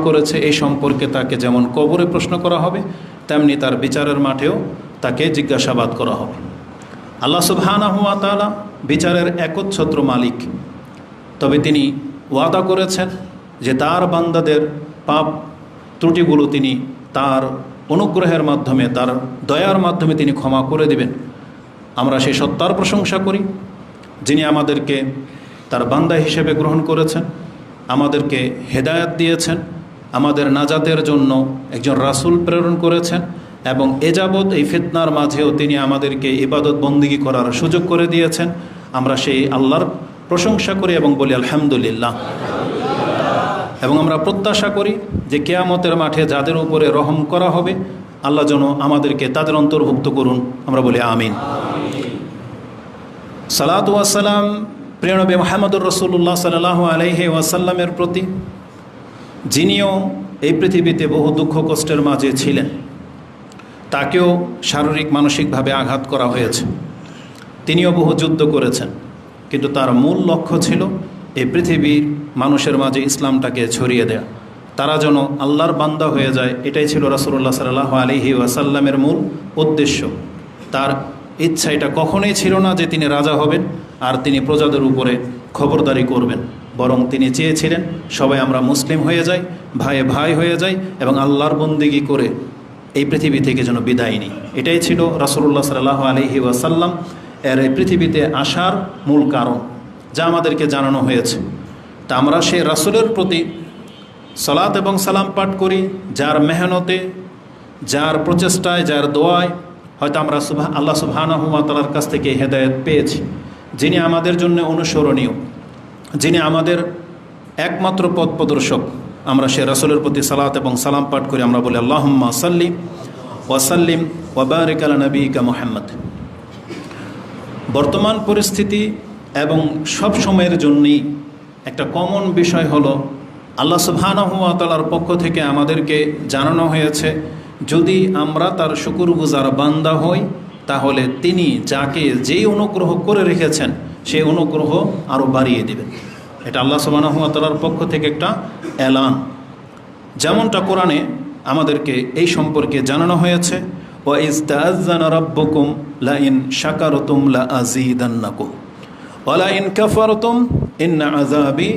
করেছে এই সম্পর্কে তাকে যেমন কবরে প্রশ্ন করা হবে, তেমনি তার বিচারের মাঠেও তাকে জিজ্ঞাসাবাদ করা হবে। আল্লাহ তাআলা বিচারের একচ্ছত্র মালিক। তবে তিনি ওয়াদা করেছেন যে তার বান্দাদের পাপ ত্রুটিগুলো তিনি তার অনুগ্রহের মাধ্যমে, তার দয়ার মাধ্যমে তিনি ক্ষমা করে দিবেন। আমরা সেই সত্তার প্রশংসা করি, যিনি আমাদেরকে তার বান্দা হিসেবে গ্রহণ করেছেন, আমাদেরকে হেদায়াত দিয়েছেন আমাদের নাজাদের জন্য একজন রাসূল প্রেরণ করেছেন এবং এ যাবৎ এই ফিতনার মাঝেও তিনি আমাদেরকে ইবাদত বন্দিগি করার সুযোগ করে দিয়েছেন। আমরা সেই আল্লাহর প্রশংসা করি এবং বলি আলহামদুলিল্লাহ। এবং আমরা প্রত্যাশা করি যে কেয়ামতের মাঠে যাদের উপরে রহম করা হবে, আল্লাহ যেন আমাদেরকে তাদের অন্তর্ভুক্ত করুন। আমরা বলি আমিন। সালাত ওয়াসালাম প্রিয়নবী মোহাম্মদুর রসুল্লাহ সাল্লাহ আলাইহি ওয়াসাল্লামের প্রতি। যিনিও এই পৃথিবীতে বহু দুঃখ কষ্টের মাঝে ছিলেন। তাকেও শারীরিক, মানসিকভাবে আঘাত করা হয়েছে। তিনিও বহু যুদ্ধ করেছেন, কিন্তু তার মূল লক্ষ্য ছিল এই পৃথিবীর মানুষের মাঝে ইসলামটাকে ছড়িয়ে দেয়া। তারা যেন আল্লাহর বান্দা হয়ে যায়, এটাই ছিল রাসুল্লাহ সাল্লাহ আলহি ওয়াসাল্লামের মূল উদ্দেশ্য। তার ইচ্ছা এটা কখনোই ছিল না যে তিনি রাজা হবেন আর তিনি প্রজাদের উপরে খবরদারি করবেন। বরং তিনি চেয়েছিলেন, সবাই আমরা মুসলিম হয়ে যাই ভাইয়ে ভাই হয়ে যাই এবং আল্লাহর বন্দিগি করে এই পৃথিবী থেকে যেন বিদায় নিই। এটাই ছিল রাসুল্লাহ সাল্লাহ আলহি ওয়াসাল্লাম এর এই পৃথিবীতে আসার মূল কারণ, যা আমাদেরকে জানানো হয়েছে। তা আমরা সেই রাসুলের প্রতি সলাত এবং সালাম পাঠ করি, যার মেহনতে, যার প্রচেষ্টায়, যার দোয়ায় হয়তো আমরা সুভা আল্লাহ সুবাহানহুমাতালার কাছ থেকে হেদায়ত পেয়েছি, যিনি আমাদের জন্য অনুসরণীয়। যিনি আমাদের একমাত্র পথ প্রদর্শক, আমরা সে রাসুলের প্রতি সালাত এবং সালাম পাঠ করি, আমরা বলি, আল্লাহম্মা সাল্লি ওয়াসাল্লিম ওয়াবারিক আলা নবীকা মোহাম্মদ। বর্তমান পরিস্থিতি এবং সব সময়ের জন্যই একটা কমন বিষয় হলো, আল্লাহ সুবহানাহুয়াতালার পক্ষ থেকে আমাদেরকে জানানো হয়েছে, যদি আমরা তার শুকুর গুজার বান্দা হই, তাহলে তিনি যাকে যেই অনুগ্রহ করে রেখেছেন, সেই অনুগ্রহ আরও বাড়িয়ে দেবেন। এটা আল্লাহ সুবহানাহুয়াতালার পক্ষ থেকে একটা এলান। যেমনটা কোরআনে আমাদেরকে এই সম্পর্কে জানানো হয়েছে ও ইস্তাজান রব্বকুম লা ইন শাকারতুম লা আজিদান্নাকুম ওয়ালা ইন কাফারতুম ইন্না আযাবি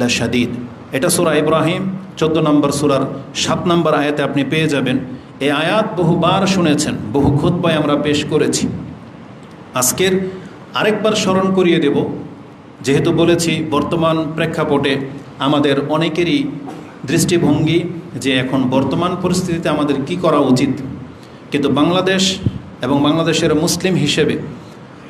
লা শাদীদ এটা সূরা ইব্রাহিম, চোদ্দ নম্বর সূরার সাত নম্বর আয়াতে আপনি পেয়ে যাবেন। এই আয়াত বহুবার শুনেছেন, বহু খুতবায় আমরা পেশ করেছি। আজকের আরেকবার স্মরণ করিয়ে দেব যেহেতু বলেছি, বর্তমান প্রেক্ষাপটে আমাদের অনেকেরই দৃষ্টিভঙ্গি যে এখন বর্তমান পরিস্থিতিতে আমাদের কি করা উচিত। কিন্তু বাংলাদেশ এবং বাংলাদেশের মুসলিম হিসেবে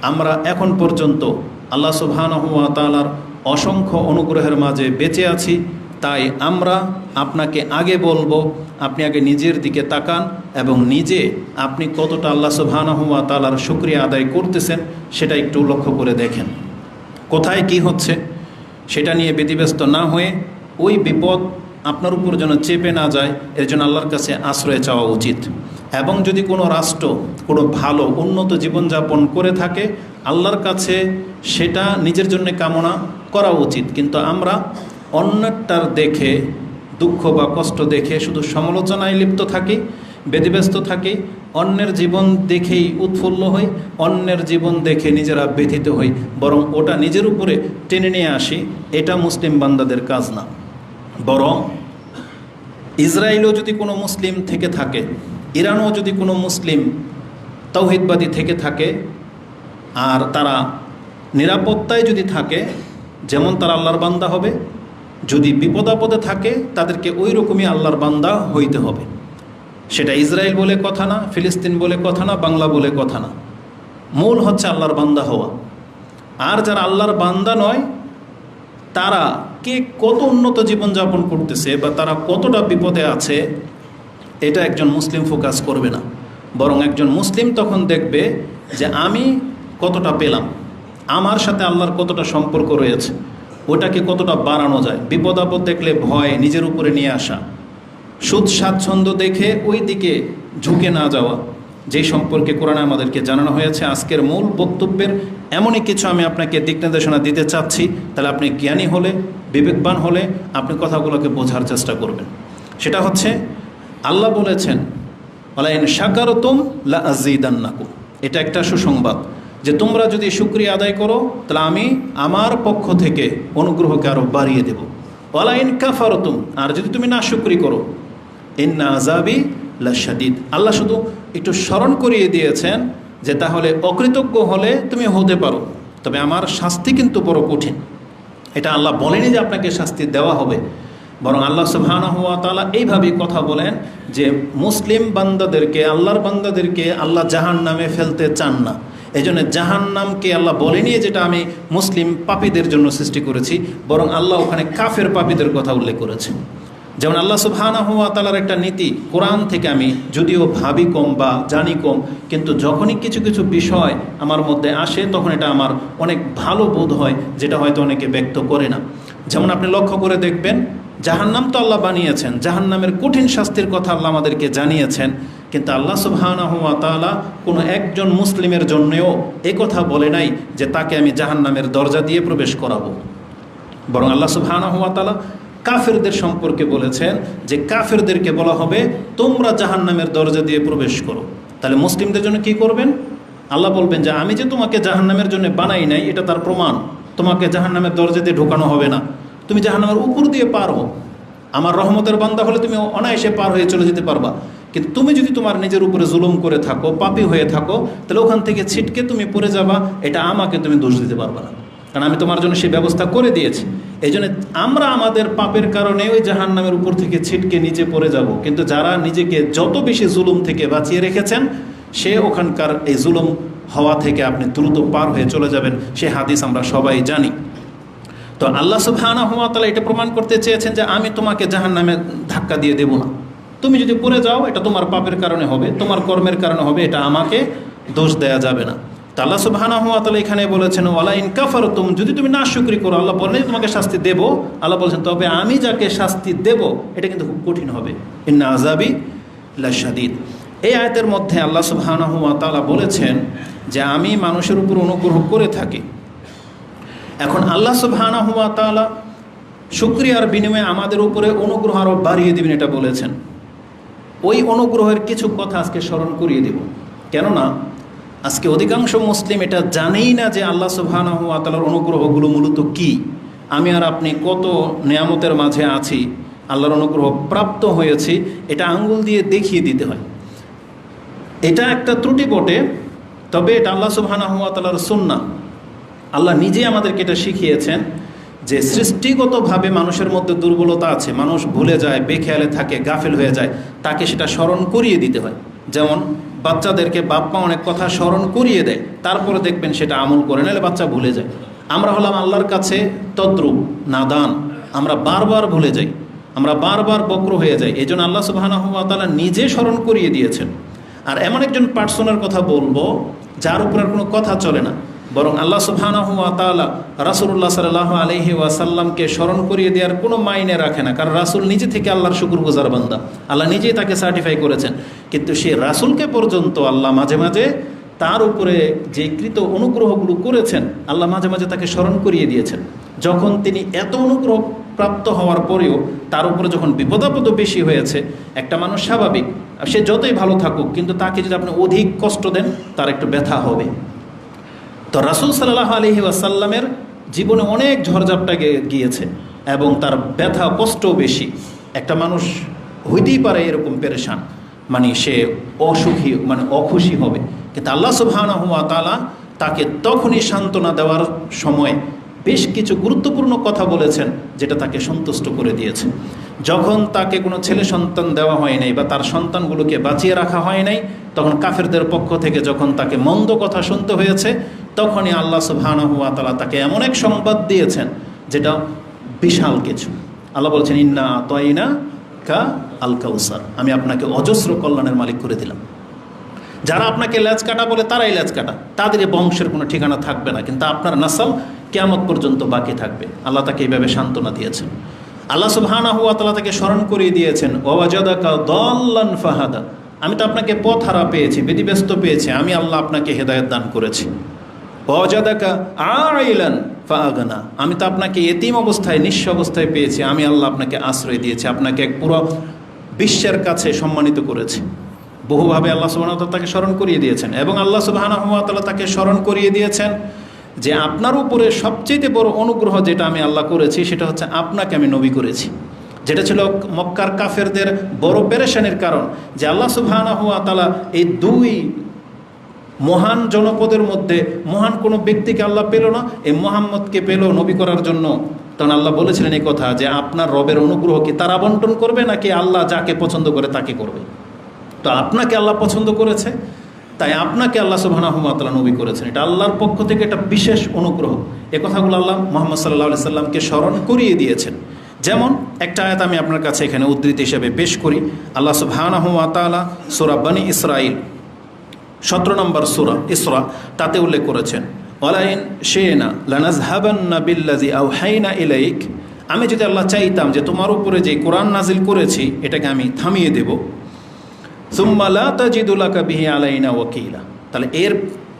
আমরা এখন পর্যন্ত আল্লাহ সুবহানাহুয়া তাআলার অসংখ্য অনুগ্রহের মাঝে বেঁচে আছি। তাই আমরা আপনাকে আগে বলব, আপনি আগে নিজের দিকে তাকান এবং নিজে আপনি কতটা আল্লাহ সুবহানাহুয়া তাআলার শুক্রিয়া আদায় করতেছেন সেটা একটু লক্ষ্য করে দেখেন। কোথায় কি হচ্ছে, সেটা নিয়ে ব্যতিব্যস্ত না হয়ে ওই বিপদ আপনার উপর যেন চেপে না যায়, এর জন্য আল্লাহর কাছে আশ্রয় চাওয়া উচিত। এবং যদি কোনো রাষ্ট্র, কোনো ভালো, উন্নত জীবনযাপন করে থাকে, আল্লাহর কাছে সেটা নিজের জন্য কামনা করা উচিত। কিন্তু আমরা অন্যটার দেখে, দুঃখ বা কষ্ট দেখে শুধু সমালোচনায় লিপ্ত থাকি ব্যতিব্যস্ত থাকি, অন্যের জীবন দেখেই উৎফুল্ল হই, অন্যের জীবন দেখে নিজেরা ব্যথিত হই, বরং ওটা নিজের উপরে টেনে নিয়ে আসি, এটা মুসলিম বান্দাদের কাজ না। বরং ইসরায়েলও যদি কোনো মুসলিম থেকে থাকে, ইরানও যদি কোনো মুসলিম তৌহিদবাদী থেকে থাকে, আর তারা নিরাপত্তায় যদি থাকে, যেমন তারা আল্লাহর বান্দা হবে, যদি বিপদাপদে থাকে, তাদেরকে ওই রকমই আল্লাহর বান্দা হইতে হবে। সেটা ইসরায়েল বলে কথা না, ফিলিস্তিন বলে কথা না, বাংলা বলে কথা না। মূল হচ্ছে আল্লাহর বান্দা হওয়া। আর যারা আল্লাহর বান্দা নয়, তারা কে কত উন্নত জীবনযাপন করতেছে বা তারা কতটা বিপদে আছে, এটা একজন মুসলিম ফোকাস করবে না। বরং একজন মুসলিম তখন দেখবে যে আমি কতটা পেলাম, আমার সাথে আল্লাহর কতটা সম্পর্ক রয়েছে, ওটাকে কতটা বাড়ানো যায়। বিপদ আপদ দেখলে ভয় নিজের উপরে নিয়ে আসা। সুদ, স্বাচ্ছন্দ্য দেখে ওই দিকে ঝুঁকে না যাওয়া। যেই সম্পর্কে কোরআনে আমাদেরকে জানানো হয়েছে, আজকের মূল বক্তব্যের এমনই কিছু আমি আপনাকে দিক নির্দেশনা দিতে চাচ্ছি। তাহলে আপনি জ্ঞানী হলে, বিবেকবান হলে আপনি কথাগুলোকে বোঝার চেষ্টা করবেন। সেটা হচ্ছে, আল্লাহ বলেছেন, আলাইন শাকারতুম লা এটা একটা সুসংবাদ। যে তোমরা যদি শুক্রিয়া আদায় করো, তাহলে আমি আমার পক্ষ থেকে অনুগ্রহকে আরও বাড়িয়ে দেব। ওয়ালাইন কাফারতুম। আর যদি তুমি না শুক্রি করো ইন্না আজাবি লাশাদিদ। আল্লাহ শুধু একটু স্মরণ করিয়ে দিয়েছেন যে তাহলে অকৃতজ্ঞ হলে তুমি হতে পারো, তবে আমার শাস্তি কিন্তু বড় কঠিন। এটা আল্লাহ বলেনি যে আপনাকে শাস্তি দেওয়া হবে। বরং আল্লাহ সুবহানাহু তাআলা এইভাবেই কথা বলেন যে মুসলিম বান্দাদেরকে, আল্লাহর বান্দাদেরকে আল্লাহ জাহান নামে ফেলতে চান না। এই জন্য জাহান নামকে আল্লাহ বলেনি যেটা আমি মুসলিম পাপীদের জন্য সৃষ্টি করেছি, বরং আল্লাহ ওখানে কাফের পাপীদের কথা উল্লেখ করেছেন। যেমন আল্লাহ সুবহানাহু ওয়া তাআলার একটা নীতি, কোরআন থেকে আমি যদিও ভাবি কম বা জানি কম, কিন্তু যখনই কিছু কিছু বিষয় আমার মধ্যে আসে, তখন এটা আমার অনেক ভালো বোধ হয়, যেটা হয়তো অনেকে ব্যক্ত করে না। যেমন আপনি লক্ষ্য করে দেখবেন, জাহান্নাম তো আল্লাহ বানিয়েছেন, জাহান্নামের কঠিন শাস্তির কথা আল্লাহ আমাদেরকে জানিয়েছেন, কিন্তু আল্লাহ সুবহানাহু ওয়া তাআলা কোনো একজন মুসলিমের জন্যও কথা বলে নাই যে তাকে আমি জাহান্নামের দরজা দিয়ে প্রবেশ করাবো। বরং আল্লাহ সুবহানাহু ওয়া তাআলা কাফেরদের সম্পর্কে বলেছেন যে কাফেরদেরকে বলা হবে, তোমরা জাহান্নামের দরজা দিয়ে প্রবেশ করো। তাহলে মুসলিমদের জন্য কি করবেন? আল্লাহ বলবেন যে, আমি যে তোমাকে জাহান্নামের জন্য বানাই নাই, এটা তার প্রমাণ। তোমাকে জাহান্নামের দরজা দিয়ে ঢোকানো হবে না। তুমি জাহান্নামের উপর দিয়ে পার হও। আমার রহমতের বান্দা হলে তুমি অনায়াসে পার হয়ে চলে যেতে পারবা। কিন্তু তুমি যদি তোমার নিজের উপরে জুলুম করে থাকো, পাপি হয়ে থাকো, তাহলে ওখান থেকে ছিটকে তুমি পড়ে যাবা। এটা আমাকে তুমি দোষ দিতে পারবা না। কারণ আমি তোমার জন্য সেই ব্যবস্থা করে দিয়েছি। এই আমরা আমাদের পাপের কারণে ওই জাহান নামের উপর থেকে ছিটকে নিচে পড়ে যাব। কিন্তু যারা নিজেকে যত বেশি জুলুম থেকে বাঁচিয়ে রেখেছেন, সে ওখানকার এই জুলুম হওয়া থেকে আপনি দ্রুত পার হয়ে চলে যাবেন, সে হাদিস আমরা সবাই জানি। তো আল্লাহ সুবহানাহু ওয়া তাআলা এটা প্রমাণ করতে চেয়েছেন যে আমি তোমাকে জাহান নামে ধাক্কা দিয়ে দেব না। তুমি যদি পড়ে যাও, এটা তোমার পাপের কারণে হবে, তোমার কর্মের কারণে হবে, এটা আমাকে দোষ দেয়া যাবে না। তা আল্লাহ সুবহানাহু ওয়া তাআলা এখানে বলেছেন ওয়ালা ইন কাফারতুম যদি তুমি না শুকরি করো, আল্লাহ বলেন তোমাকে শাস্তি দেব। আল্লাহ বলেছেন, তবে আমি যাকে শাস্তি দেব, এটা কিন্তু খুব কঠিন হবে। ইন্না আযাবি লাশাদীদ। এই আয়াতের মধ্যে আল্লাহ সুবহানাহু ওয়া তাআলা বলেছেন যে, আমি মানুষের উপর অনুগ্রহ করে থাকি। এখন আল্লাহ তাআলা শুক্রিয়ার বিনিময়ে আমাদের উপরে অনুগ্রহ আরও বাড়িয়ে দিবেন এটা বলেছেন। ওই অনুগ্রহের কিছু কথা আজকে স্মরণ করিয়ে দেব। কেননা আজকে অধিকাংশ মুসলিম এটা জানেই না যে আল্লাহ সুবহানাহু ওয়া অনুগ্রহগুলো মূলত কি। আমি আর আপনি কত নিয়ামতের মাঝে আছি, আল্লাহর অনুগ্রহ প্রাপ্ত হয়েছি, এটা আঙ্গুল দিয়ে দেখিয়ে দিতে হয়। এটা একটা ত্রুটি বটে, তবে এটা আল্লাহ তাআলার সুন্নাহ। আল্লাহ নিজে আমাদেরকে এটা শিখিয়েছেন যে সৃষ্টিগতভাবে মানুষের মধ্যে দুর্বলতা আছে, মানুষ ভুলে যায়, বেখেয়ালে থাকে, গাফেল হয়ে যায়, তাকে সেটা স্মরণ করিয়ে দিতে হয়। যেমন বাচ্চাদেরকে বাপ মা অনেক কথা স্মরণ করিয়ে দেয়, তারপরে দেখবেন সেটা আমল করে নাহলে বাচ্চা ভুলে যায়। আমরা হলাম আল্লাহর কাছে তদ্রুপ, নাদান। আমরা বারবার ভুলে যাই। আমরা বারবার বক্র হয়ে যাই। এই জন্য আল্লাহ সুবাহানাহু ওয়া তাআলা নিজে স্মরণ করিয়ে দিয়েছেন। আর এমন একজন পার্সনের কথা বলব, যার উপর আর কোনো কথা চলে না। বরং আল্লাহ সুবহানাহু ওয়া তাআলা রাসূলুল্লাহ সাল্লাল্লাহু আলাইহি ওয়াসাল্লামকে স্মরণ করিয়ে দেওয়ার কোনো মাইনে রাখে না। কারণ রাসূল নিজে থেকে আল্লাহর শুকরগুজার বান্দা। আল্লাহ নিজেই তাকে সার্টিফাই করেছেন। কিন্তু সে রাসূলকে পর্যন্ত আল্লাহ মাঝে মাঝে তার উপরে যে কৃত অনুগ্রহগুলো করেছেন, আল্লাহ মাঝে মাঝে তাকে স্মরণ করিয়ে দিয়েছেন। যখন তিনি এত অনুগ্রহ প্রাপ্ত হওয়ার পরেও তার উপরে যখন বিপদাপদ বেশি হয়েছে, একটা মানুষ স্বাভাবিক। সে যতই ভালো থাকুক, কিন্তু তাকে যদি আপনি অধিক কষ্ট দেন, তার একটু ব্যথা হবে। তো রাসুল সাল্লাহ আলহি ওয়াসাল্লামের জীবনে অনেক ঝড়ঝাপটা গিয়েছে এবং তার ব্যথা কষ্টও বেশি। একটা মানুষ হইতেই পারে এরকম পেরেশান মানে সে অসুখী মানে অখুশি হবে। কিন্তু আল্লাহ সুবহানাহু ওয়া তাআলা তাকে তখনই সান্ত্বনা দেওয়ার সময় বেশ কিছু গুরুত্বপূর্ণ কথা বলেছেন, যেটা তাকে সন্তুষ্ট করে দিয়েছে। যখন তাকে কোনো ছেলে সন্তান দেওয়া হয় নাই বা তার সন্তানগুলোকে বাঁচিয়ে রাখা হয় নাই তখন কাফেরদের পক্ষ থেকে যখন তাকে মন্দ কথা শুনতে হয়েছে, তখনই আল্লাহ সুবহানাহু ওয়া তাআলা তাকে এমন এক সংবাদ দিয়েছেন, যেটা বিশাল কিছু। আল্লাহ বলছেন, ইন্না তয়না কা আল কাউসার আমি আপনাকে অজস্র কল্যাণের মালিক করে দিলাম। যারা আপনাকে ল্যাচ কাটা বলে, তারাই ল্যাচ কাটা তাদের বংশের কোনো ঠিকানা থাকবে না, কিন্তু আপনার নাসাল কেয়ামত পর্যন্ত বাকি থাকবে। আল্লাহ তাকে এইভাবে সান্ত্বনা দিয়েছেন। আল্লাহ সুবহানাহু ওয়া তাকে স্মরণ করিয়ে দিয়েছেন ওয়াজাদাকা দল্লান ফাহাদা। আমি তো আপনাকে পথ হারা পেয়েছি, ব্যতিব্যস্ত পেয়েছি। আমি আল্লাহ আপনাকে হেদায়েত দান করেছি। ফাগানা আমি তো আপনাকে এতিম অবস্থায়, নিঃস্ব অবস্থায় পেয়েছি। আমি আল্লাহ আপনাকে আশ্রয় দিয়েছি, আপনাকে এক পুরো বিশ্বের কাছে সম্মানিত করেছে। বহুভাবে আল্লাহ সুবাহতাল তাকে স্মরণ করিয়ে দিয়েছেন এবং আল্লাহ সুবাহানহমতাল্লাহ তাকে স্মরণ করিয়ে দিয়েছেন যে আপনার উপরে সবচেয়ে বড় অনুগ্রহ যেটা আমি আল্লাহ করেছি, সেটা হচ্ছে আপনাকে আমি নবী করেছি। যেটা ছিল মক্কার কাফেরদের বড় পেরেশানির কারণ যে আল্লাহ সুবাহানহতালা এই দুই মহান জনপদের মধ্যে মহান কোনো ব্যক্তিকে আল্লাহ পেল না এই মোহাম্মদকে পেল নবী করার জন্য। তখন আল্লাহ বলেছিলেন এই কথা যে আপনার রবের অনুগ্রহ কি তারা বন্টন করবে নাকি আল্লাহ যাকে পছন্দ করে তাকে করবে? তো আপনাকে আল্লাহ পছন্দ করেছে, তাই আপনাকে আল্লাহ সুবাহানহমাতালা নবী করেছেন। এটা আল্লাহর পক্ষ থেকে একটা বিশেষ অনুগ্রহ। এ কথাগুলো আল্লাহ মোহাম্মদ সাল্লাহ সাল্লামকে স্মরণ করিয়ে দিয়েছেন। যেমন, একটা আয়াত আমি আপনার কাছে এখানে উদ্ধৃতি হিসেবে পেশ করি। আল্লাহ সুবাহানহমাতালা সোরাব্বানি ইসরাইল সতেরো নম্বর সুরা, ইসরা, তাতে উল্লেখ করেছেন লানাজ ইলাইক আমি যদি আল্লাহ চাইতাম যে তোমার উপরে যে কোরআন নাজিল করেছি, এটাকে আমি থামিয়ে দেব। আলাইনা ওকিলা তাহলে এর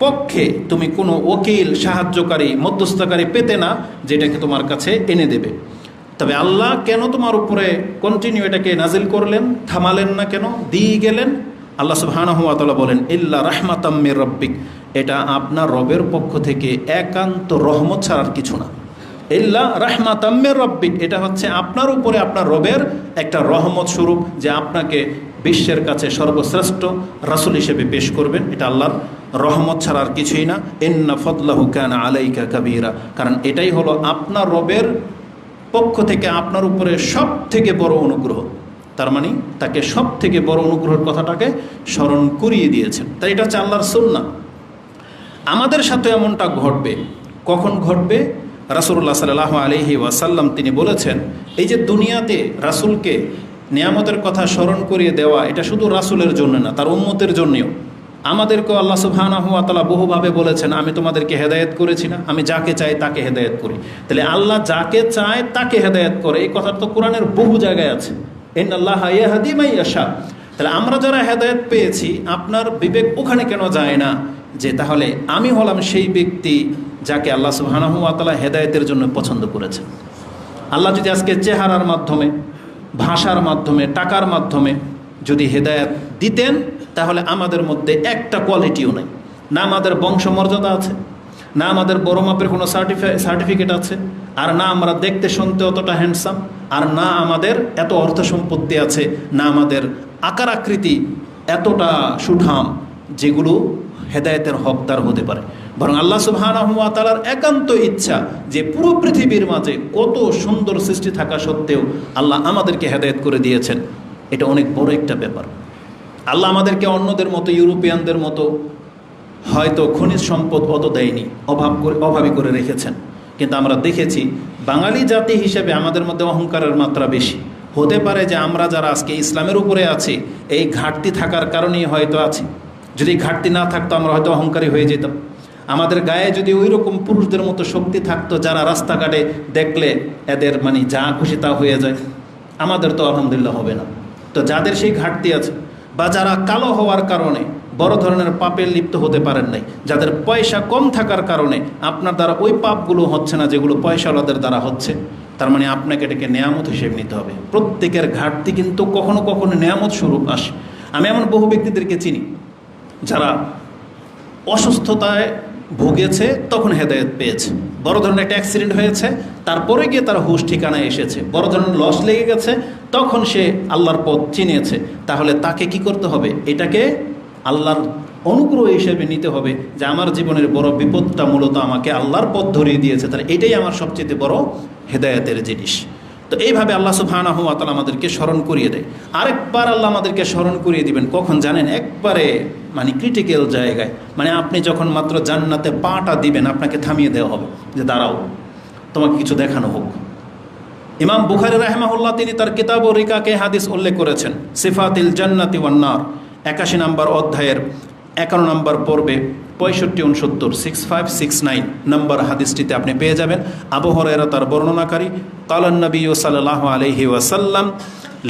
পক্ষে তুমি কোনো ওকিল, সাহায্যকারী, মধ্যস্থকারী পেতে না, যেটাকে তোমার কাছে এনে দেবে। তবে আল্লাহ কেন তোমার উপরে কন্টিনিউ এটাকে নাজিল করলেন, থামালেন না কেন, দিয়ে গেলেন? আল্লাহ সুবাহানহমাতালা বলেন, ইল্লা রাহমাতাম্মির রব্বিক। এটা আপনার রবের পক্ষ থেকে একান্ত রহমত ছাড়ার কিছু না। ইল্লা রাহমাতাম্মের রব্বিক। এটা হচ্ছে আপনার উপরে আপনার রবের একটা রহমত স্বরূপ যে আপনাকে বিশ্বের কাছে সর্বশ্রেষ্ঠ রাসুল হিসেবে পেশ করবেন। এটা আল্লাহর রহমত ছাড়ার কিছুই না। ইন্না ফদলাহু কানা আলাইকা কাবিরা। কারণ এটাই হলো আপনার রবের পক্ষ থেকে আপনার উপরে সব থেকে বড় অনুগ্রহ। তার মানে তাকে সব থেকে বড় অনুগ্রহের কথাটাকে স্মরণ করিয়ে দিয়েছেন। তাই এটা হচ্ছে আল্লাহর সুন্না আমাদের সাথে এমনটা ঘটবে। কখন ঘটবে? রাসুল্লাহ সাল্লাহ আলহি ওয়াসাল্লাম তিনি বলেছেন, এই যে দুনিয়াতে রাসুলকে নিয়ামতের কথা স্মরণ করিয়ে দেওয়া, এটা শুধু রাসুলের জন্য না, তার উম্মতের জন্যেও। আমাদেরকেও আল্লাহ সুবাহানাহুয়াতালা বহুভাবে বলেছেন, আমি তোমাদেরকে হেদায়েত করেছি না, আমি যাকে চাই তাকে হেদায়েত করি। তাহলে আল্লাহ যাকে চায় তাকে হেদায়েত করে, এই কথা তো কোরআনের বহু জায়গায় আছে। এন আল্লাহ হাদিমাই আশা তাহলে আমরা যারা হেদায়েত পেয়েছি, আপনার বিবেক ওখানে কেন যায় না? যে তাহলে আমি হলাম সেই ব্যক্তি যাকে আল্লাহ সুবাহানাহুয়াতালা হেদায়তের জন্য পছন্দ করেছেন। আল্লাহ যদি আজকে চেহারার মাধ্যমে, ভাষার মাধ্যমে, টাকার মাধ্যমে যদি হেদায়েত দিতেন তাহলে আমাদের মধ্যে একটা কোয়ালিটিও নেই। না আমাদের বংশমর্যাদা আছে, না আমাদের বড় মাপের কোনো সার্টিফাই সার্টিফিকেট আছে, আর না আমরা দেখতে শুনতে অতটা হ্যান্ডসাম আর না আমাদের এত অর্থ সম্পত্তি আছে, না আমাদের আকার আকৃতি এতটা সুঠাম যেগুলো হেদায়েতের হকদার হতে পারে। বরং আল্লাহ সুবাহানহমাতালার একান্ত ইচ্ছা যে পুরো পৃথিবীর মাঝে কত সুন্দর সৃষ্টি থাকা সত্ত্বেও আল্লাহ আমাদেরকে হেদায়েত করে দিয়েছেন। এটা অনেক বড় একটা ব্যাপার। আল্লাহ আমাদেরকে অন্যদের মতো, ইউরোপিয়ানদের মতো হয়তো খনিজ সম্পদ অত দেয়নি, অভাব করে, অভাবী করে রেখেছেন। কিন্তু আমরা দেখেছি বাঙালি জাতি হিসেবে আমাদের মধ্যে অহংকারের মাত্রা বেশি। হতে পারে যে আমরা যারা আজকে ইসলামের উপরে আছি, এই ঘাটতি থাকার কারণেই হয়তো আছি। যদি ঘাটতি না থাকতো, আমরা হয়তো অহংকারী হয়ে যেতাম। আমাদের গায়ে যদি ওই রকম পুরুষদের মতো শক্তি থাকতো, যারা রাস্তাঘাটে দেখলে এদের মানে যা খুশি তা হয়ে যায়, আমাদের তো আলহামদুলিল্লাহ হবে না। তো যাদের সেই ঘাটতি আছে বা যারা কালো হওয়ার কারণে বড় ধরনের পাপে লিপ্ত হতে পারেন নাই, যাদের পয়সা কম থাকার কারণে আপনার দ্বারা ওই পাপগুলো হচ্ছে না যেগুলো পয়সাওয়ালাদের দ্বারা হচ্ছে, তার মানে আপনাকে এটাকে নেয়ামত হিসেবে নিতে হবে। প্রত্যেকের ঘাটতি কিন্তু কখনো কখনো নেয়ামত স্বরূপ আসে। আমি এমন বহু ব্যক্তিদেরকে চিনি, যারা অসুস্থতায় ভুগেছে, তখন হেদায়ত পেয়েছে। বড় ধরনের একটা অ্যাক্সিডেন্ট হয়েছে, তারপরে গিয়ে তার হুশ ঠিকানায় এসেছে। বড় ধরনের লস লেগে গেছে, তখন সে আল্লাহর পথ চিনিয়েছে তাহলে তাকে কি করতে হবে? এটাকে আল্লাহর অনুগ্রহ হিসেবে নিতে হবে যে আমার জীবনের বড় বিপদটা মূলত আমাকে আল্লাহর পথ ধরিয়ে দিয়েছে। তাহলে এটাই আমার সবচেয়ে বড় হেদায়তের জিনিস। তো এইভাবে আল্লাহ সুবহানাহু ওয়া তাআলা আমাদেরকে স্মরণ করিয়ে দেয়। আরেকবার আল্লাহ আমাদেরকে স্মরণ করিয়ে দিবেন। কখন জানেন? একবারে মানে ক্রিটিক্যাল জায়গায়। মানে আপনি যখন মাত্র জান্নাতে পাটা দিবেন, আপনাকে থামিয়ে দেওয়া হবে যে দাঁড়াও, তোমাকে কিছু দেখানো হোক। ইমাম বুখারি রাহমাহুল্লাহ তিনি তার কিতাব ও রিকাকে হাদিস উল্লেখ করেছেন, সিফাতিল জান্নাতি ওয়ান্নার একাশি নম্বর অধ্যায়ের একান্ন নম্বর পর্বে, পঁয়ষট্টি উনসত্তর six five six nine number হাদিসটিতে আপনি পেয়ে যাবেন। আবহরেরা তার বর্ণনাকারী কালান নবী সাল্লাহ আলহি ওয়াসাল্লাম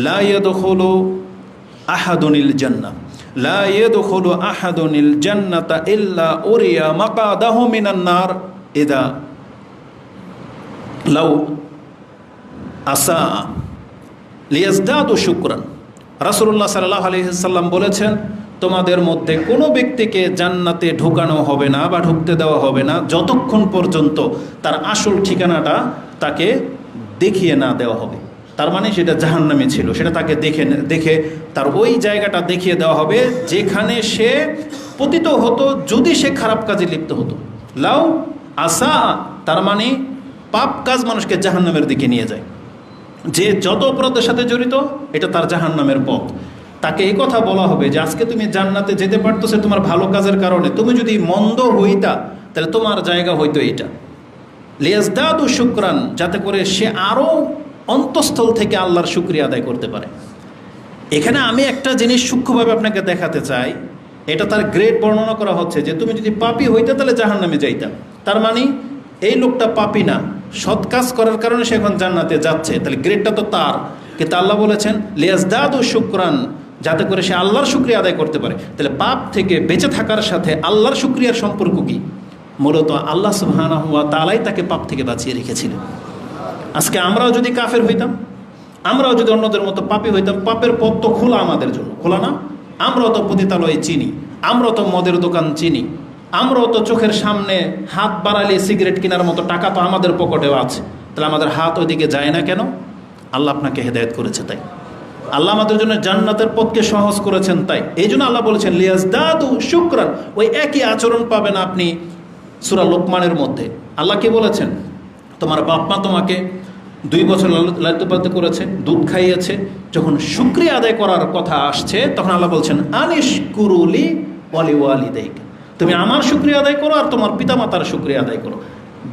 লাইয়াদুল আহাদুনিল জান্না লা ইয়াদখুলু আহাদুনিল জান্নাতা ইল্লা উরিয়া মাকাদাহু মিনান নার। ইদা লাউ আসা লিয়াজদাদু শুকরান। রাসুল্লাহ সাল্লাহ আলহিসাল্লাম বলেছেন, তোমাদের মধ্যে কোনো ব্যক্তিকে জান্নাতে ঢোকানো হবে না বা ঢুকতে দেওয়া হবে না যতক্ষণ পর্যন্ত তার আসল ঠিকানাটা তাকে দেখিয়ে না দেওয়া হবে। তার মানে সেটা জাহান্নামে ছিল। সেটা তাকে দেখে দেখে তার ওই জায়গাটা দেখিয়ে দেওয়া হবে যেখানে সে পতিত হতো যদি সে খারাপ কাজে লিপ্ত হতো। লাউ আসা তার মানে পাপ কাজ মানুষকে জাহান্নামের দিকে নিয়ে যায়। যে যত অপরাধের সাথে জড়িত, এটা তার জাহান্নামের পথ। তাকে এই কথা বলা হবে যে, আজকে তুমি জান্নাতে যেতে পারতো সে তোমার ভালো কাজের কারণে। তুমি যদি মন্দ হইতা, তাহলে তোমার জায়গা হইতো এটা লিয়াজদাদু শুক্রান, যাতে করে সে আরও অন্তঃস্থল থেকে আল্লাহর শুক্রিয়া আদায় করতে পারে। এখানে আমি একটা জিনিস সূক্ষ্মভাবে আপনাকে দেখাতে চাই, এটা তার গ্রেড বর্ণনা করা হচ্ছে যে তুমি যদি পাপি হইতে তাহলে জাহান নামে যাইতাম তার মানে এই লোকটা পাপি না, সৎ কাজ করার কারণে সে এখন জান্নাতে যাচ্ছে, তাহলে গ্রেডটা তো তার। কিন্তু আল্লাহ বলেছেন, লিয়াজদাদ ও শুক্রান যাতে করে সে আল্লাহর শুক্রিয়া আদায় করতে পারে। তাহলে পাপ থেকে বেঁচে থাকার সাথে আল্লাহর শুক্রিয়ার সম্পর্ক কি? মূলত আল্লাহ হুয়া তালাই তাকে পাপ থেকে বাঁচিয়ে রেখেছিলেন। আজকে আমরাও যদি কাফের হইতাম, আমরাও যদি অন্যদের মতো পাপি হইতাম, পাপের পথ তো খোলা আমাদের জন্য। খোলা না? আমরাও তো পতিতালয়ে চিনি, আমরাও তো মদের দোকান চিনি, আমরাও তো চোখের সামনে হাত বাড়ালে সিগারেট কেনার মতো টাকা তো আমাদের পকেটেও আছে। তাহলে আমাদের হাত ওইদিকে যায় না কেন? আল্লাহ আপনাকে হেদায়ত করেছে তাই। আল্লাহ আমাদের জন্য জান্নাতের পথকে সহজ করেছেন তাই। এই জন্য আল্লাহ বলেছেন লিয়াজ দাদু শুক্রান ওই একই আচরণ পাবেন আপনি সুরা লোকমানের মধ্যে। আল্লাহ কি বলেছেন? তোমার বাপ মা তোমাকে দুই বছর লালিত পালিত করেছে, দুধ খাইয়েছে। যখন শুক্রিয়া আদায় করার কথা আসছে, তখন আল্লাহ বলছেন আনিস কুরুলি ওয়ালি ওয়ালি দেখ তুমি আমার শুক্রিয়া আদায় করো আর তোমার পিতামাতার শুক্রিয়া আদায় করো।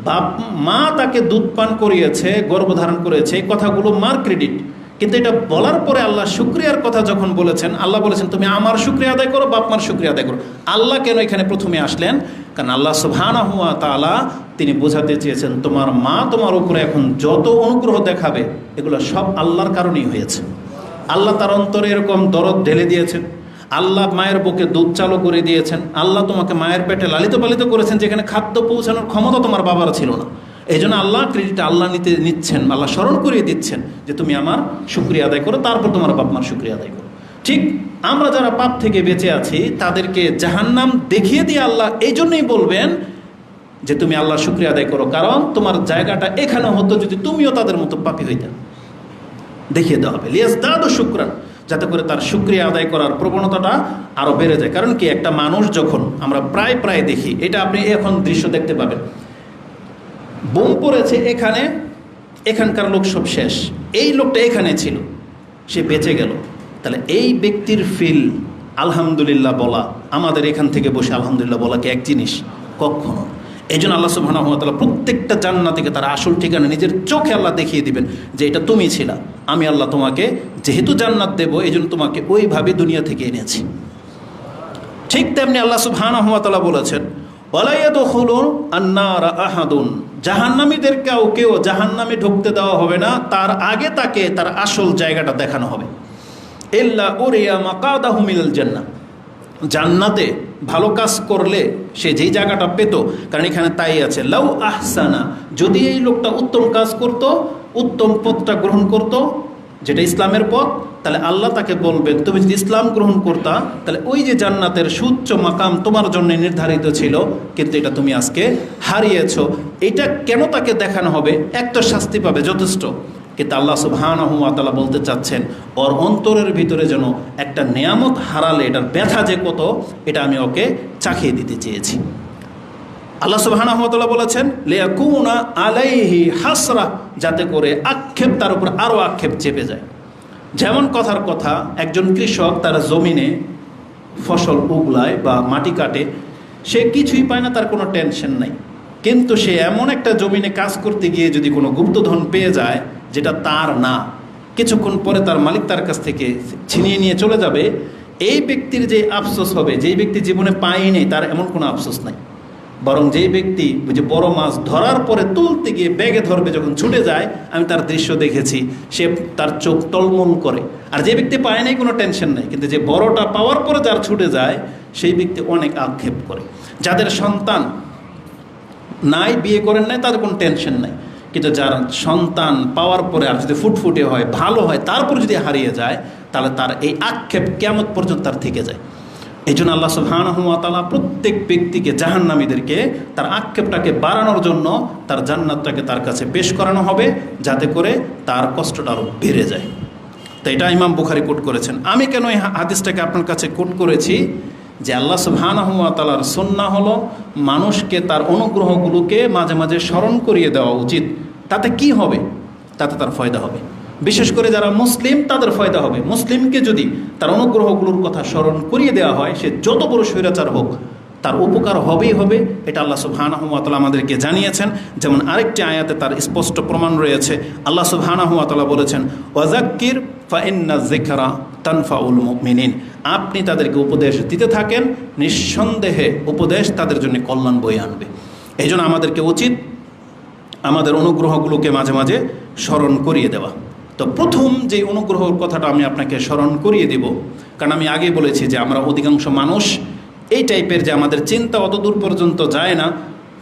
বাপ, মা তাকে দুধ পান করিয়েছে, গর্ভধারণ করেছে, এই কথাগুলো মার ক্রেডিট। কিন্তু এটা বলার পরে আল্লাহ শুক্রিয়ার কথা যখন বলেছেন, আল্লাহ বলেছেন, তুমি আমার শুক্রিয়া আদায় করো, বাপ মার শুক্রিয়া আদায় করো। আল্লাহ কেন এখানে প্রথমে আসলেন? কারণ আল্লাহ সুবহানা হুয়া তালা তিনি বোঝাতে চেয়েছেন, তোমার মা তোমার উপরে এখন যত অনুগ্রহ দেখাবে, এগুলো সব আল্লাহর কারণেই হয়েছে। আল্লাহ তার অন্তরে এরকম দরদ ঢেলে দিয়েছেন। আল্লাহ মায়ের বুকে দুধ চালু করে দিয়েছেন। আল্লাহ তোমাকে মায়ের পেটে লালিত পালিত করেছেন, যেখানে খাদ্য পৌঁছানোর ক্ষমতা তোমার বাবার ছিল না। এই জন্য আল্লাহ ক্রেডিট আল্লাহ নিতে নিচ্ছেন, আল্লাহ স্মরণ করিয়ে দিচ্ছেন যে তুমি আমার শুক্রিয়া আদায় করো, তারপর তোমার বাপ মার শুক্রিয়া আদায় করো। ঠিক আমরা যারা পাপ থেকে বেঁচে আছি, তাদেরকে জাহান্নাম দেখিয়ে দিয়ে আল্লাহ এই জন্যই বলবেন যে তুমি আল্লাহ শুক্রিয়া আদায় করো, কারণ তোমার জায়গাটা এখানে হতো যদি তুমিও তাদের মতো পাপি হইতে। দেখিয়ে দেওয়া হবে। লিয়াস দাদু শুক্রান, যাতে করে তার শুক্রিয়া আদায় করার প্রবণতাটা আরও বেড়ে যায়। কারণ কি, একটা মানুষ যখন আমরা প্রায় প্রায় দেখি, এটা আপনি এখন দৃশ্য দেখতে পাবেন। বোম পড়েছে এখানে, এখানকার লোক সব শেষ। এই লোকটা এখানে ছিল, সে বেঁচে গেল। তাহলে এই ব্যক্তির ফিল আলহামদুলিল্লাহ বলা, আমাদের এখান থেকে বসে আলহামদুলিল্লাহ বলা কি এক জিনিস? কখনো। এই জন্য আল্লাহ সুবাহ প্রত্যেকটা জান্না থেকে তার আসল ঠিকানা নিজের চোখে আল্লাহ দেখিয়ে দিবেন যে এটা তুমি ছিলা। আমি আল্লাহ তোমাকে যেহেতু জান্নাত দেবো এই জন্য তোমাকে ওইভাবে দুনিয়া থেকে এনেছি। ঠিক তেমনি আল্লাহ সুবহানাহু বলেছেন আহাদুন। জাহান্নামীদের কেউ কেউ জাহান্নামে ঢুকতে দেওয়া হবে না, তার আগে তাকে তার আসল জায়গাটা দেখানো হবে। জান্নাহ। জান্নাতে ভালো কাজ করলে সে যেই জায়গাটা পেত, কারণ এখানে তাই আছে, লাউ আহসানা, যদি এই লোকটা উত্তম কাজ করত, উত্তম পথটা গ্রহণ করত, যেটা ইসলামের পথ, তাহলে আল্লাহ তাকে বলবেন, তুমি যদি ইসলাম গ্রহণ করতা, তাহলে ওই যে জান্নাতের সুচ্চ মাকাম তোমার জন্য নির্ধারিত ছিল, কিন্তু এটা তুমি আজকে হারিয়েছ। এটা কেন তাকে দেখানো হবে? এক শাস্তি পাবে যথেষ্ট। কিন্তু আল্লাহ সুবহানাহুয়াতালা বলতে চাচ্ছেন, ওর অন্তরের ভিতরে যেন একটা নিয়ামত হারালে, এটার ব্যথা যে কত, এটা আমি ওকে চাখিয়ে দিতে চেয়েছি। আল্লাহ সুবাহানহমতুল্লাহ বলেছেন, লেয়াকুনা আলাইহি হাসরা যাতে করে আক্ষেপ তার উপর আরও আক্ষেপ চেপে যায়। যেমন কথার কথা, একজন কৃষক তার জমিনে ফসল উগলায় বা মাটি কাটে, সে কিছুই পায় না, তার কোনো টেনশন নাই। কিন্তু সে এমন একটা জমিনে কাজ করতে গিয়ে যদি কোনো গুপ্তধন পেয়ে যায় যেটা তার না। কিছুক্ষণ পরে তার মালিক তার কাছ থেকে ছিনিয়ে নিয়ে চলে যাবে। এই ব্যক্তির যে আফসোস হবে, যেই ব্যক্তি জীবনে পায়নি তার এমন কোনো আফসোস নাই। বরং যেই ব্যক্তি যে বড় মাছ ধরার পরে তুলতে গিয়ে ব্যাগে ধরবে, যখন ছুটে যায়, আমি তার দৃশ্য দেখেছি, সে তার চোখ টলমল করে। আর যে ব্যক্তি পায় নাই, কোনো টেনশন নাই। কিন্তু যে বড়টা পাওয়ার পরে যার ছুটে যায়, সেই ব্যক্তি অনেক আক্ষেপ করে। যাদের সন্তান নাই, বিয়ে করেন নাই, তাদের কোনো টেনশন নাই। কিন্তু যার সন্তান পাওয়ার পরে আর যদি ফুটফুটে হয়, ভালো হয়, তারপর যদি হারিয়ে যায়, তাহলে তার এই আক্ষেপ কেমত পর্যন্ত তার থেকে যায়। এই জন্য আল্লাহ সুবাহানহমাতালা প্রত্যেক ব্যক্তিকে, জাহান্নামীদেরকে তার আক্ষেপটাকে বাড়ানোর জন্য তার জান্নাতটাকে তার কাছে পেশ করানো হবে, যাতে করে তার কষ্টটা আরও বেড়ে যায়। তো এটা ইমাম বুখারি কোট করেছেন। আমি কেন এই হাদিসটাকে আপনার কাছে কোট করেছি? যে আল্লাহ সুবাহানহমাতালার সন্না হলো মানুষকে তার অনুগ্রহগুলোকে মাঝে মাঝে স্মরণ করিয়ে দেওয়া উচিত। তাতে কি হবে? তাতে তার ফয়দা হবে। বিশেষ করে যারা মুসলিম, তাদের ফয়দা হবে। মুসলিমকে যদি তার অনুগ্রহগুলোর কথা স্মরণ করিয়ে দেওয়া হয়, সে যত বড় স্বৈরাচার হোক তার উপকার হবেই হবে, এটা আল্লাহ সুবহানাহুয়াতালা আমাদেরকে জানিয়েছেন। যেমন আরেকটি আয়াতে তার স্পষ্ট প্রমাণ রয়েছে। আল্লাহ সুবহানাহুয়াতালা বলেছেন ওয়াজাক্কির ফাইন্না জিকরা তানফাউল মিনিন আপনি তাদেরকে উপদেশ দিতে থাকেন, নিঃসন্দেহে উপদেশ তাদের জন্য কল্যাণ বই আনবে। এই জন্য আমাদেরকে উচিত আমাদের অনুগ্রহগুলোকে মাঝে মাঝে স্মরণ করিয়ে দেওয়া। তো প্রথম যে অনুগ্রহর কথাটা আমি আপনাকে স্মরণ করিয়ে দেব, কারণ আমি আগে বলেছি যে আমরা অধিকাংশ মানুষ এই টাইপের যে আমাদের চিন্তা অত দূর পর্যন্ত যায় না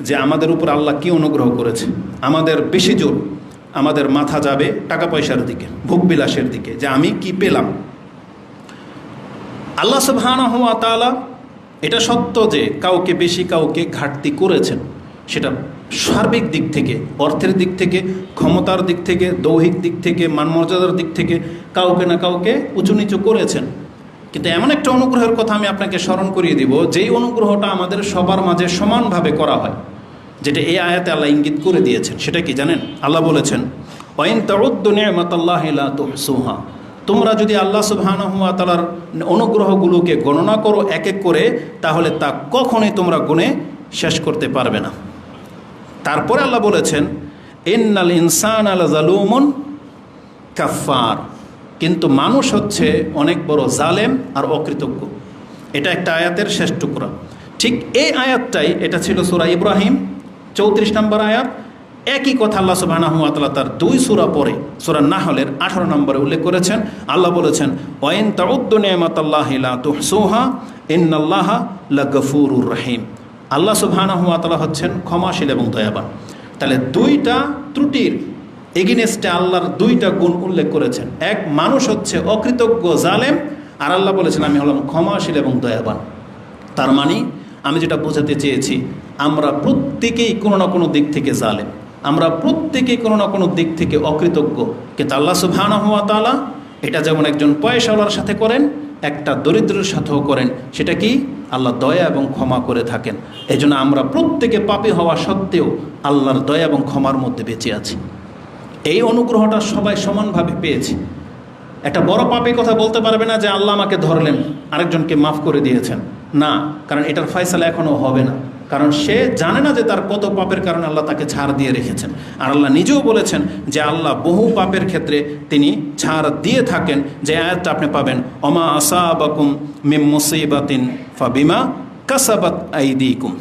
যে আমাদের উপর আল্লাহ কী অনুগ্রহ করেছে। আমাদের বেশি জোর, আমাদের মাথা যাবে টাকা পয়সার দিকে ভোগবিলাসের দিকে, যে আমি কি পেলাম। আল্লাহ সুবহান হওয়া তালা এটা সত্য যে কাউকে বেশি কাউকে ঘাটতি করেছেন। সেটা সার্বিক দিক থেকে, অর্থের দিক থেকে, ক্ষমতার দিক থেকে, দৌহিক দিক থেকে, মানমর্যাদার দিক থেকে কাউকে না কাউকে উঁচু নিচু করেছেন। কিন্তু এমন একটা অনুগ্রহের কথা আমি আপনাকে স্মরণ করিয়ে দিব, যেই অনুগ্রহটা আমাদের সবার মাঝে সমানভাবে করা হয়, যেটা এই আয়াতে আল্লাহ ইঙ্গিত করে দিয়েছেন। সেটা কি জানেন? আল্লাহ বলেছেন, ওয়াইন তাউদ্দুনিয়ামাতাল্লাহ তুহসুহা। তোমরা যদি আল্লাহ সুবহানাহুয়া অনুগ্রহগুলোকে গণনা করো এক এক করে, তাহলে তা কখনোই তোমরা গুণে শেষ করতে পারবে না। তারপরে আল্লাহ বলেছেন, ইন্নাল ইনসান আল জালুমন কাফার কিন্তু মানুষ হচ্ছে অনেক বড় জালেম আর অকৃতজ্ঞ। এটা একটা আয়াতের শেষ টুকরা। ঠিক এই আয়াতটাই, এটা ছিল সুরা ইব্রাহিম, চৌত্রিশ নম্বর আয়াত। একই কথা আল্লাহ সুবাহ তার দুই সুরা পরে, সুরা নাহলের আঠারো নম্বরে উল্লেখ করেছেন। আল্লাহ বলেছেন, ওয়াইন তাউদ্দুনিয়ামাতাল্লাহ তুহসুহা, ইন্নাল্লাহ লা গফুরুর রহিম। আল্লাহ সুবহানাহুয়াতালা হচ্ছেন ক্ষমাশীল এবং দয়াবান। তাহলে দুইটা ত্রুটির এগিনেস্টে আল্লাহর দুইটা গুণ উল্লেখ করেছেন। এক, মানুষ হচ্ছে অকৃতজ্ঞ জালেম, আর আল্লাহ বলেছেন, আমি হলাম ক্ষমাশীল এবং দয়াবান। তার মানে আমি যেটা বোঝাতে চেয়েছি, আমরা প্রত্যেকেই কোনো না কোনো দিক থেকে জালেম। আমরা প্রত্যেকেই কোনো না কোনো দিক থেকে অকৃতজ্ঞ। কিন্তু আল্লাহ সুবহানাহুয়াতালা এটা যেমন একজন পয়সাওয়ালার সাথে করেন, একটা দরিদ্রের সাথেও করেন, সেটা কি? আল্লাহ দয়া এবং ক্ষমা করে থাকেন। এই জন্য আমরা প্রত্যেকে পাপি হওয়া সত্ত্বেও আল্লাহর দয়া এবং ক্ষমার মধ্যে বেঁচে আছি। এই অনুগ্রহটা সবাই সমানভাবে পেয়েছে। একটা বড় পাপের কথা বলতে পারবে না যে আল্লাহ আমাকে ধরলেন, আরেকজনকে মাফ করে দিয়েছেন। না, কারণ এটার ফয়সালা এখনও হবে না। কারণ সে জানে না যে তার কত পাপের কারণে আল্লাহ তাকে ছাড় দিয়ে রেখেছেন। আর আল্লাহ নিজেও বলেছেন যে আল্লাহ বহু পাপের ক্ষেত্রে তিনি ছাড় দিয়ে থাকেন যে আয়াতটা আপনি পাবেন, অমা আসাবাকুম মিম মুসিবাতিন ফাবিমা কাসাবাত আইদিকুম।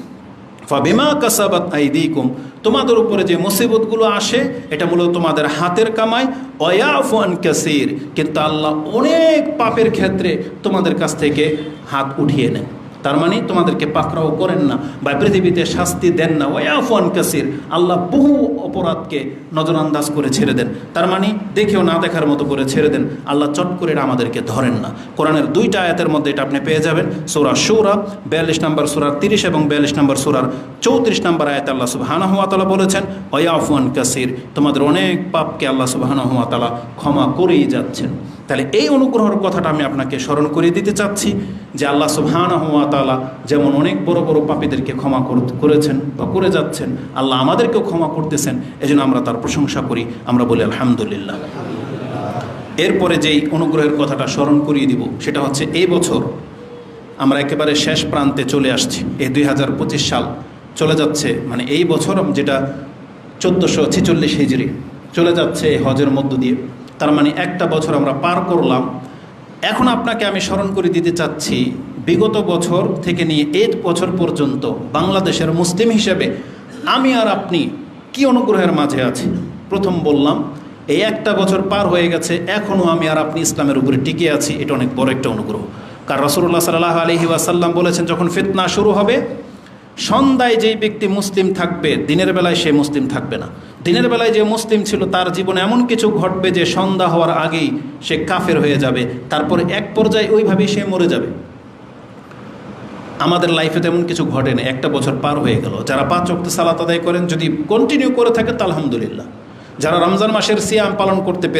ফাবিমা কাসাবাত আইদিকুম, তোমাদের উপরে যে মুসিবতগুলো আসে, এটা মূলত তোমাদের হাতের কামাই অয়াফান কাসির, কিন্তু আল্লাহ অনেক পাপের ক্ষেত্রে তোমাদের কাছ থেকে হাত উঠিয়ে নেন। তার মানে তোমাদেরকে পাকড়াও করেন না বা পৃথিবীতে শাস্তি দেন না। ওয়াফান কাসির, আল্লাহ বহু অপরাধকে নজরান্দাজ করে ছেড়ে দেন। তার মানে দেখেও না দেখার মতো করে ছেড়ে দেন। আল্লাহ চট করে এটা আমাদেরকে ধরেন না। কোরআনের দুইটা আয়াতের মধ্যে এটা আপনি পেয়ে যাবেন। সৌরা সৌরা বিয়াল্লিশ নম্বর সুরার তিরিশ এবং বিয়াল্লিশ নম্বর সুরার চৌত্রিশ নম্বর আয়াত আল্লাহ সুবাহানা হুয়াতালা বলেছেন ওয়াফান কাসির, তোমাদের অনেক পাপকে আল্লাহ সুবাহানা হুয়াতালা ক্ষমা করেই যাচ্ছেন। তাহলে এই অনুগ্রহের কথাটা আমি আপনাকে স্মরণ করিয়ে দিতে চাচ্ছি যে আল্লাহ সুবহান তালা যেমন অনেক বড় বড় পাপীদেরকে ক্ষমা করেছেন বা করে যাচ্ছেন, আল্লাহ আমাদেরকেও ক্ষমা করতেছেন, এজন্য আমরা তার প্রশংসা করি। আমরা বলি, আলহামদুলিল্লাহ। এরপরে যেই অনুগ্রহের কথাটা স্মরণ করিয়ে দিব, সেটা হচ্ছে এই বছর আমরা একেবারে শেষ প্রান্তে চলে আসছি। এই দুই হাজার পঁচিশ সাল চলে যাচ্ছে মানে এই বছর যেটা চোদ্দোশো ছেচল্লিশ হিজড়ি চলে যাচ্ছে এই হজের মধ্য দিয়ে। তার মানে একটা বছর আমরা পার করলাম। এখন আপনাকে আমি স্মরণ করে দিতে চাচ্ছি, বিগত বছর থেকে নিয়ে এই বছর পর্যন্ত বাংলাদেশের মুসলিম হিসেবে আমি আর আপনি কি অনুগ্রহের মাঝে আছি? প্রথম বললাম, এই একটা বছর পার হয়ে গেছে এখনও আমি আর আপনি ইসলামের উপরে টিকে আছি, এটা অনেক বড় একটা অনুগ্রহ। কার রসুল্লাহ সাল্লাহ আলহি ওয়াসাল্লাম বলেছেন, যখন ফিতনা শুরু হবে সন্ধ্যায় যেই ব্যক্তি মুসলিম থাকবে, দিনের বেলায় সে মুসলিম থাকবে না। দিনের বেলায় যে মুসলিম ছিল, তার জীবনে এমন কিছু ঘটবে যে সন্ধ্যা হওয়ার আগেই সে কাফের হয়ে যাবে। তারপরে এক পর্যায়ে ওইভাবেই সে মরে যাবে। আমাদের লাইফে তেমন কিছু ঘটেনি একটা বছর পার হয়ে গেল। যারা পাঁচ অক্ট সালাত আদায় করেন, যদি কন্টিনিউ করে থাকে, তা আলহামদুলিল্লাহ। যারা রমজান মাসের সিয়াম পালন করতে পেরে